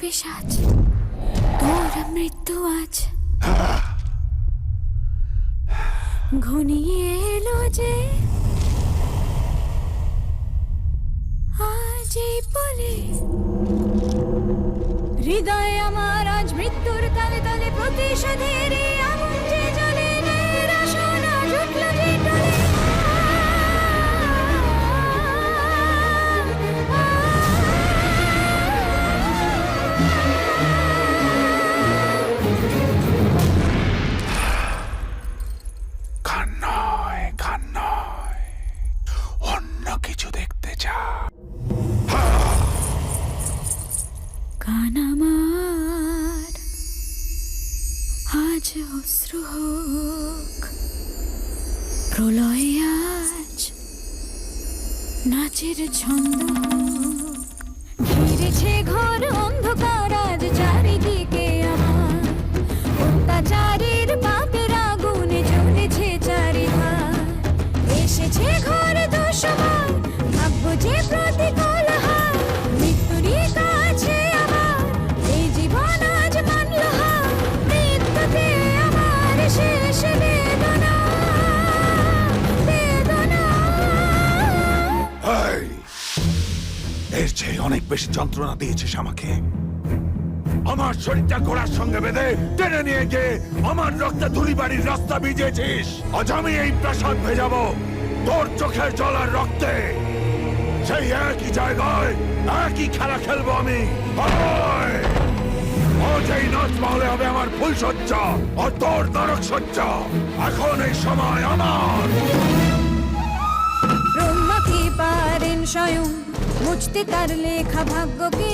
পিসাজ তোর মৃত্যু আজ। ঘনিয়ে এলো যে আজ এই বলে হৃদয় আমার আজ মৃত্যুর তালে তালে প্রতিশোধের এই আজ অশ্রু হোক প্রলয় আজ নাচের ছন্দ এর চেয়ে অনেক বেশি যন্ত্রণা দিয়েছিস আমাকে। আমার শরীরটা ঘোড়ার সঙ্গে বেঁধে টেনে নিয়ে গিয়ে আমার রক্তে ধুলিবাড়ির রাস্তা ভিজিয়েছিস। আজ আমি এই প্রাসাদ ভেজাবো তোর চোখের জল আর রক্তে। সেই একই জায়গায় একই খেলা খেলব আমি। হবে আমার ফুল সজ্জা আর তোর নরক সজ্জা। এখন এই সময় আমার। কি স্বয়ং? মুছতে তার লেখা ভাগ্যকে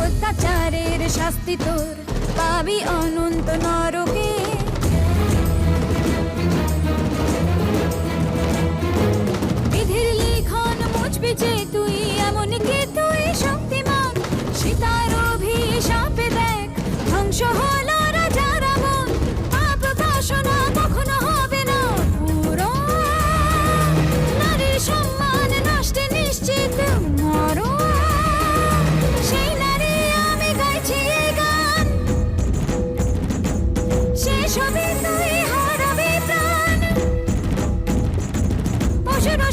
অত্যাচারের শাস্তি তোর পাবি অনন্ত নরকে বিধির লিখন মুছবি যে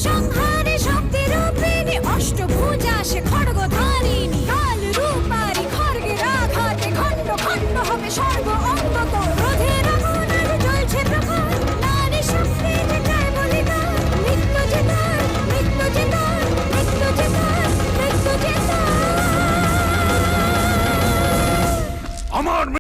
সংহারে শক্তি রূপিণী অষ্টভুজা সে খড়গ